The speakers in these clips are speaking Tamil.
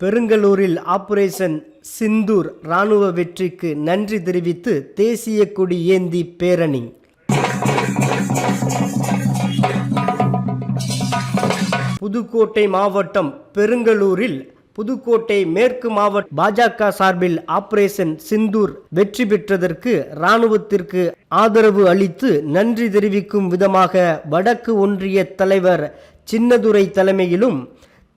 பெருங்கலூரில் ஆபரேஷன் சிந்தூர் ராணுவ வெற்றிக்கு நன்றி தெரிவித்து தேசிய கொடி ஏந்தி பேரணி. புதுக்கோட்டை மாவட்டம் பெருங்கலூரில் புதுக்கோட்டை மேற்கு மாவட்ட பாஜக சார்பில் ஆபரேஷன் சிந்தூர் வெற்றி பெற்றதற்கு இராணுவத்திற்கு ஆதரவு அளித்து நன்றி தெரிவிக்கும் விதமாக வடக்கு ஒன்றிய தலைவர் சின்னதுரை தலைமையிலும்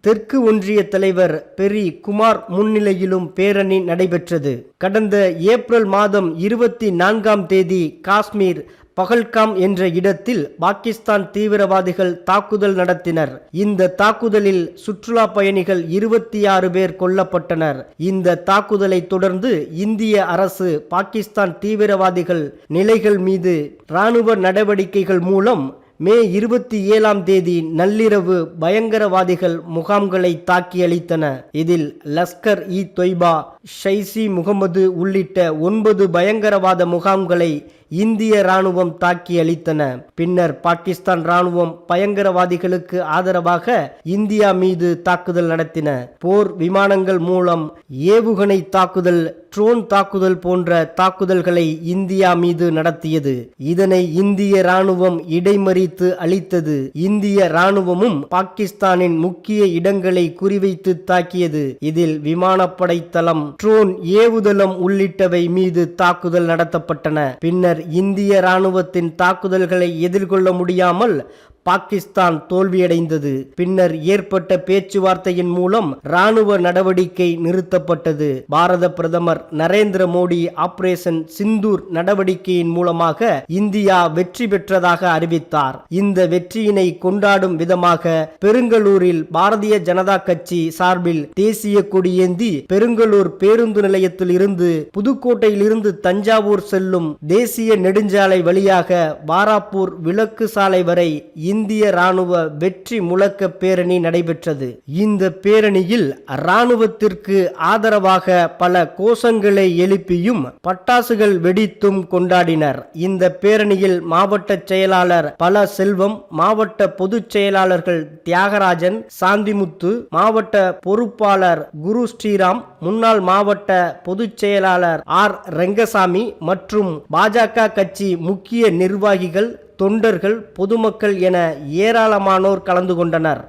தெற்கு ஒன்றிய தலைவர் பெரி குமார் முன்னிலையிலும் பேரணி நடைபெற்றது. கடந்த ஏப்ரல் மாதம் இருபத்தி நான்காம் தேதி காஷ்மீர் பகல்காம் என்ற இடத்தில் பாகிஸ்தான் தீவிரவாதிகள் தாக்குதல் நடத்தினர். இந்த தாக்குதலில் சுற்றுலா பயணிகள் இருபத்தி ஆறு பேர் கொல்லப்பட்டனர். இந்த தாக்குதலை தொடர்ந்து இந்திய அரசு பாகிஸ்தான் தீவிரவாதிகள் நிலைகள் மீது இராணுவ நடவடிக்கைகள் மூலம் மே இருபத்தி ஏழாம் தேதி நள்ளிரவு பயங்கரவாதிகள் முகாம்களை தாக்கி அளித்தன இதில் லஸ்கர் இ தொய்பா ஷைசி முகமது உள்ளிட்ட ஒன்பது பயங்கரவாத முகாம்களை இந்திய ராணுவம் தாக்கி அளித்தன. பின்னர் பாகிஸ்தான் ராணுவம் பயங்கரவாதிகளுக்கு ஆதரவாக இந்தியா மீது தாக்குதல் நடத்தின. போர் விமானங்கள் மூலம் ஏவுகணை தாக்குதல் ட்ரோன் தாக்குதல் போன்ற தாக்குதல்களை இந்தியா மீது நடத்தியது. இதனை இந்திய ராணுவம் இடைமறித்து அளித்தது. இந்திய ராணுவமும் பாகிஸ்தானின் முக்கிய இடங்களை குறிவைத்து தாக்கியது. இதில் விமானப்படை தளம் ட்ரோன் ஏவுதளம் உள்ளிட்டவை மீது தாக்குதல் நடத்தப்பட்டன. பின்னர் இந்திய இராணுவத்தின் தாக்குதல்களை எதிர்கொள்ள முடியாமல் பாகிஸ்தான் தோல்வியடைந்தது. பின்னர் ஏற்பட்ட பேச்சுவார்த்தையின் மூலம் ராணுவ நடவடிக்கை நிறுத்தப்பட்டது. பாரத பிரதமர் நரேந்திர மோடி ஆபரேஷன் சிந்தூர் நடவடிக்கையின் மூலமாக இந்தியா வெற்றி பெற்றதாக அறிவித்தார். இந்த வெற்றியினை கொண்டாடும் விதமாக பெருங்கலூரில் பாரதிய ஜனதா கட்சி சார்பில் தேசிய கொடியேந்தி பெருங்கலூர் பேருந்து நிலையத்தில் இருந்து புதுக்கோட்டையில் இருந்து தஞ்சாவூர் செல்லும் தேசிய நெடுஞ்சாலை வழியாக வாராப்பூர் விளக்கு சாலை வரை இந்திய ராணுவ வெற்றி முழக்க பேரணி நடைபெற்றது. இந்த பேரணியில் ராணுவத்திற்கு ஆதரவாக பல கோஷங்களை எழுப்பியும் பட்டாசுகள் வெடித்தும் கொண்டாடினர். இந்த பேரணியில் மாவட்ட செயலாளர் பல செல்வம் மாவட்ட பொதுச் செயலாளர்கள் தியாகராஜன் சாந்திமுத்து மாவட்ட பொறுப்பாளர் குரு ஸ்ரீராம் முன்னாள் மாவட்ட பொதுச் செயலாளர் ஆர் ரெங்கசாமி மற்றும் பாஜக கட்சி முக்கிய நிர்வாகிகள் தொண்டர்கள் பொதுமக்கள் என ஏராளமானோர் கலந்து கொண்டனர்.